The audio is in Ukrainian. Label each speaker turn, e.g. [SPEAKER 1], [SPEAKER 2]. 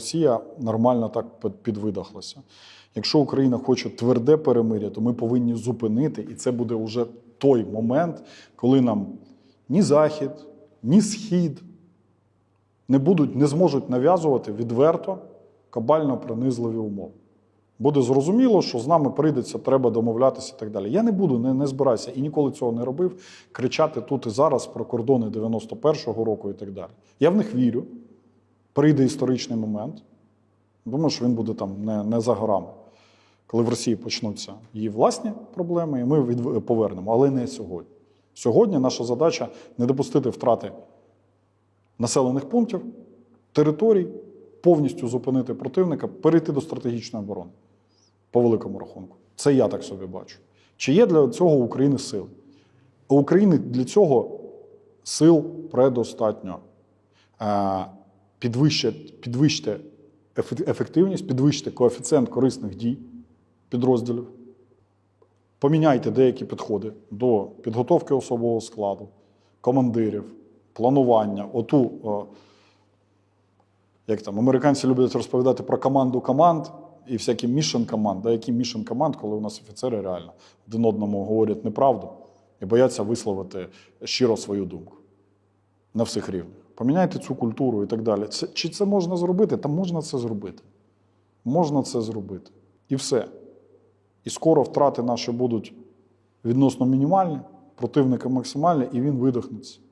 [SPEAKER 1] Росія нормально так під- підвидохлася. Якщо Україна хоче тверде перемир'я, то ми повинні зупинити, і це буде вже той момент, коли нам ні Захід, ні Схід не будуть, не зможуть нав'язувати відверто кабально принизливі умови. Буде зрозуміло, що з нами прийдеться, треба домовлятися і так далі. Я не буду, не, не збираюся і ніколи цього не робив. Кричати тут і зараз про кордони 91-го року і так далі. Я в них вірю. Прийде історичний момент. Думаю, що він буде там не, не за горами. Коли в Росії почнуться її власні проблеми, і ми від, повернемо, але не сьогодні. Сьогодні наша задача не допустити втрати населених пунктів, територій, повністю зупинити противника, перейти до стратегічної оборони по великому рахунку. Це я так собі бачу. Чи є для цього у України сили? У України для цього сил предостатньо. Е, Підвищте, ефективність, підвищте коефіцієнт корисних дій підрозділів, поміняйте деякі підходи до підготовки особового складу, командирів, планування, оту, як там, американці люблять розповідати про команду команд і всякі мішен команд. Да, які мішен команд, коли у нас офіцери реально один одному говорять неправду і бояться висловити щиро свою думку на всіх рівнях. Поміняйте цю культуру і так далі. Це, чи це можна зробити? Та можна це зробити. Можна це зробити. І все. І скоро втрати наші будуть відносно мінімальні, противника максимальні, і він видохнеться.